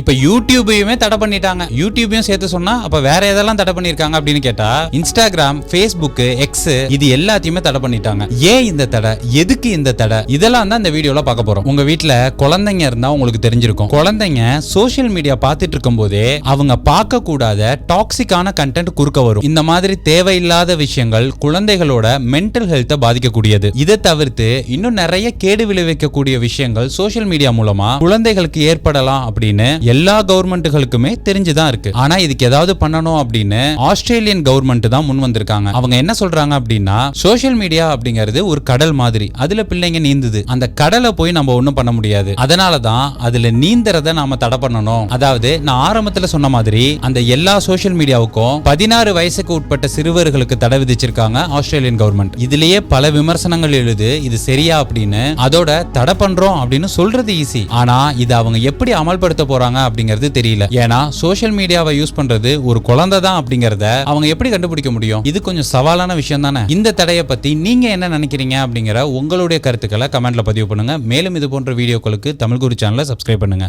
இப்ப யூடியூபையுமே தடை பண்ணிட்டாங்க. யூடியூபையும் சேர்த்து சொன்னா அப்ப வேற எதெல்லாம் தடை பண்ணிருக்காங்க அப்படின்னு கேட்டா இன்ஸ்டாகிராம் ஃபேஸ்புக் எக்ஸ் இது எல்லாத்தையுமே தடை பண்ணிட்டாங்க. ஏன் இந்த தடை? எதுக்கு இந்த தடை? இதெல்லாம் தான் இந்த வீடியோல பார்க்க போறோம். உங்க வீட்டுல குழந்தைங்க இருந்தா உங்களுக்கு தெரிஞ்சிருக்கும். குழந்தைங்க சோஷியல் மீடியா பார்த்துட்டு இருக்கும் போதே அவங்க பார்க்க கூடாத டாக்ஸிக்கான கண்டென்ட் குறுக்க வரும். இந்த மாதிரி தேவையில்லாத விஷயங்கள் குழந்தைகளோட மென்டல் ஹெல்த்தை பாதிக்கக்கூடியது. இதை தவிர்த்து இன்னும் நிறைய கேடு விளைவிக்கக்கூடிய விஷயங்கள் சோஷியல் மீடியா மூலமா குழந்தைகளுக்கு ஏற்படலாம் அப்படின்னு எல்லா கவர்மெண்ட்டுகளுக்குமே தெரிஞ்சுதான் இருக்கு. ஆனா இதுக்கு ஏதாவது பண்ணணும் அப்படின்னு ஆஸ்திரேலியன் கவர்மெண்ட் தான் முன் வந்திருக்காங்க. அவங்க என்ன சொல்றாங்க அப்படின்னா சோஷியல் மீடியா அப்படிங்கிறது ஒரு கடல் மாதிரி. அதுல பிள்ளைங்க நீந்துது. அந்த கடலை போய் நம்ம ஒண்ணும் பண்ண முடியாது. அதனால தான் அதுல நீந்தறத நாம தடை பண்ணணும். அதாவது நான் ஆரம்பத்துல சொன்ன மாதிரி அந்த எல்லா சோஷியல் மீடியாவுக்கும் பதினாறு வயசுக்கு உட்பட்ட சிறுவர்களுக்கு தடை விதிச்சிருக்காங்க ஆஸ்திரேலியன் கவர்மெண்ட் இதுலயே பல விமர்சனங்கள் எழுது இது சரியா அப்படின்னு. அதோட தடை பண்றோம் அப்படின்னு சொல்றது ஈஸி ஆனா இது அவங்க எப்படி அமல்படுத்த போறாங்க அப்படிங்கிறது தெரியல. ஏன்னா சோஷியல் மீடியாவை யூஸ் பண்றது ஒரு குழந்தை தான் அப்படிங்கறத அவங்க எப்படி கண்டுபிடிக்க முடியும்? இது கொஞ்சம் சவாலான விஷயம் தானே? இந்த தடையை பத்தி நீங்க என்ன நினைக்கிறீங்க அப்படிங்கிற உங்களுடைய கருத்துக்களை கமெண்ட்ல பதிவு பண்ணுங்க. மேலும் இது போன்ற வீடியோக்களுக்கு தமிழ் குரு சேனலை சப்ஸ்கிரைப் பண்ணுங்க.